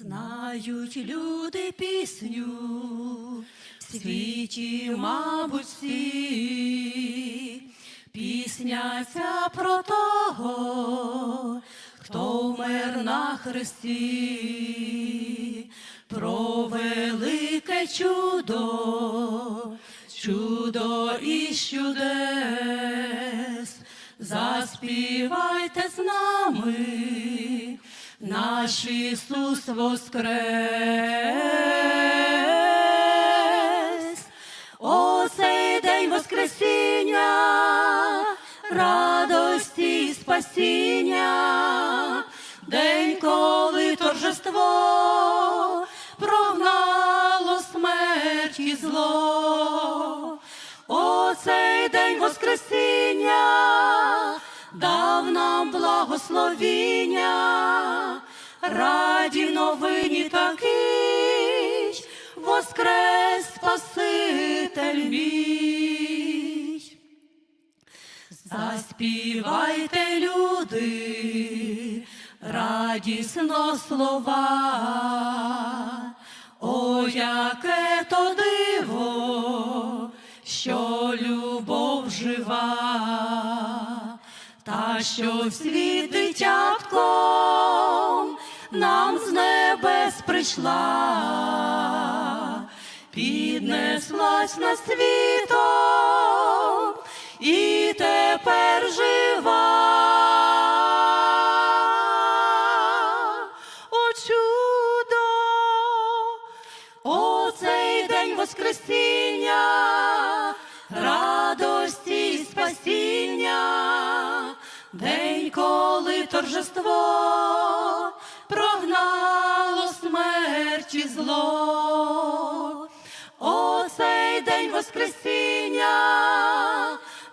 Знають люди пісню, в світі, мабуть, всі, пісня ця про того, хто вмер на хресті, про велике чудо, чудо і чудес, заспівайте з нами наш Ісус воскрес. О, цей день Воскресіння, радості і спасіння, день, коли торжество прогнало смерть і зло. О, цей день Воскресіння благословіння, раді новині такий, воскрес Спаситель мій. Заспівайте, люди, радісно слова, о, яке то що дитятком нам з небес прийшла, піднеслась на світом і тепер жива. О, чудо! О, цей день Воскресіння, день, коли торжество прогнало смерть і зло. О, цей день Воскресіння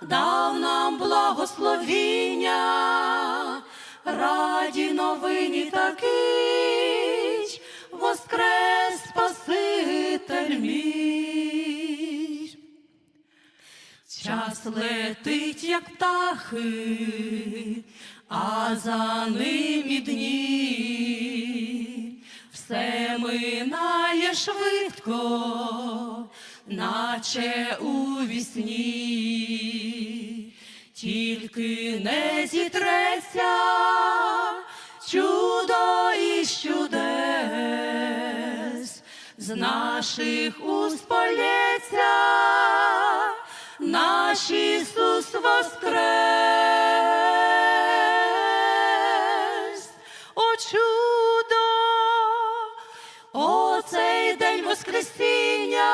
дав нам благословіння, раді новині такий, воскрес Спаситель мій. Летить, як птахи, а за ним і дні. Все минає швидко, наче у вісні, тільки не зітреться чудо і чудес, з наших уст полється наш Ісус воскрес. О чудо, о цей день Воскресіння,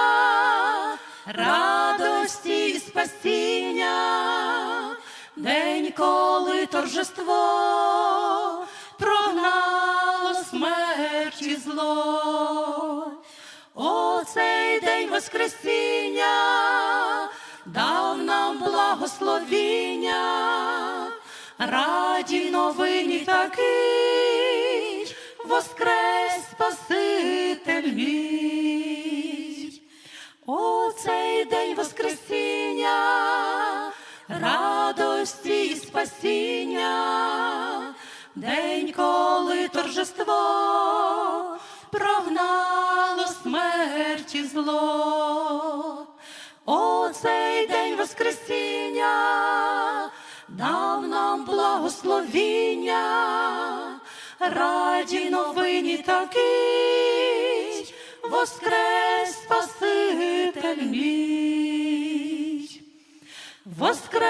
радості і спасіння, день, коли торжество прогнало смерть і зло. О, цей день Воскресіння благословіння, раді новині такий, воскрес Спаситель мій. О, цей день Воскресіння, радості і спасіння, день, коли торжество прогнало смерть і зло. Воскресіння дав нам благословіння, раді новині такий, воскрес Спаситель мій. Воскрес